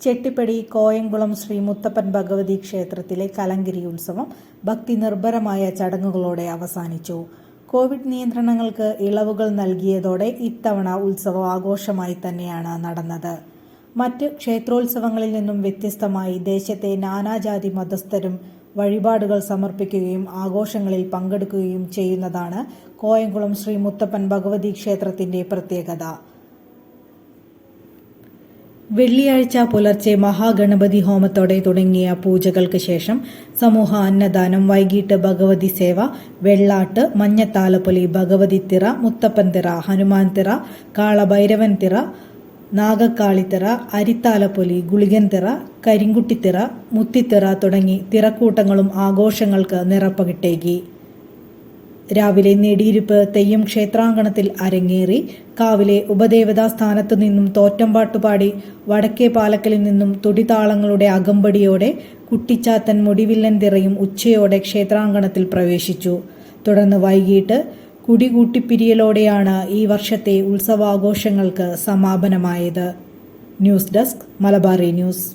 ചെട്ടിപ്പടി കോയംകുളം ശ്രീ മുത്തപ്പൻ ഭഗവതി ക്ഷേത്രത്തിലെ കലങ്കിരി ഉത്സവം ഭക്തി നിർഭരമായ ചടങ്ങുകളോടെ അവസാനിച്ചു. കോവിഡ് നിയന്ത്രണങ്ങൾക്ക് ഇളവുകൾ നൽകിയതോടെ ഇത്തവണ ഉത്സവം ആഘോഷമായി തന്നെയാണ് നടന്നത്. മറ്റ് ക്ഷേത്രോത്സവങ്ങളിൽ നിന്നും വ്യത്യസ്തമായി ദേശത്തെ നാനാജാതി മതസ്ഥരും വഴിപാടുകൾ സമർപ്പിക്കുകയും ആഘോഷങ്ങളിൽ പങ്കെടുക്കുകയും ചെയ്യുന്നതാണ് കോയംകുളം ശ്രീ മുത്തപ്പൻ ഭഗവതി ക്ഷേത്രത്തിന്റെ പ്രത്യേകത. വെള്ളിയാഴ്ച പുലർച്ചെ മഹാഗണപതി ഹോമത്തോടെ തുടങ്ങിയ പൂജകൾക്ക് ശേഷം സമൂഹ അന്നദാനം വൈകിട്ട് ഭഗവതി സേവ വെള്ളാട്ട് മഞ്ഞത്താലപ്പൊലി ഭഗവതി തിറ മുത്തപ്പൻ തിറ ഹനുമാൻ തിറ കാളഭൈരവൻ തിറ നാഗക്കാളിത്തിറ അരിത്താലപ്പൊലി ഗുളികൻ തിറ കരിങ്കുട്ടിത്തിറ മുത്തിത്തിറ തുടങ്ങി തിറക്കൂട്ടങ്ങളും ആഘോഷങ്ങൾക്ക് നിറപ്പകിട്ടേകി. രാവിലെ നെടിയിരുപ്പ് തെയ്യം ക്ഷേത്രാങ്കണത്തിൽ അരങ്ങേറി കാവിലെ ഉപദേവതാ സ്ഥാനത്തു നിന്നും തോറ്റമ്പാട്ടുപാടി വടക്കേ പാലക്കലിൽ നിന്നും തുടിതാളങ്ങളുടെ അകമ്പടിയോടെ കുട്ടിച്ചാത്തൻ മുടിവില്ലൻ തിറയും ഉച്ചയോടെ ക്ഷേത്രാങ്കണത്തിൽ പ്രവേശിച്ചു. തുടർന്ന് വൈകിട്ട് കുടികൂട്ടിപ്പിരിയലോടെയാണ് ഈ വർഷത്തെ ഉത്സവാഘോഷങ്ങൾക്ക് സമാപനമായത്. News desk Malabari news.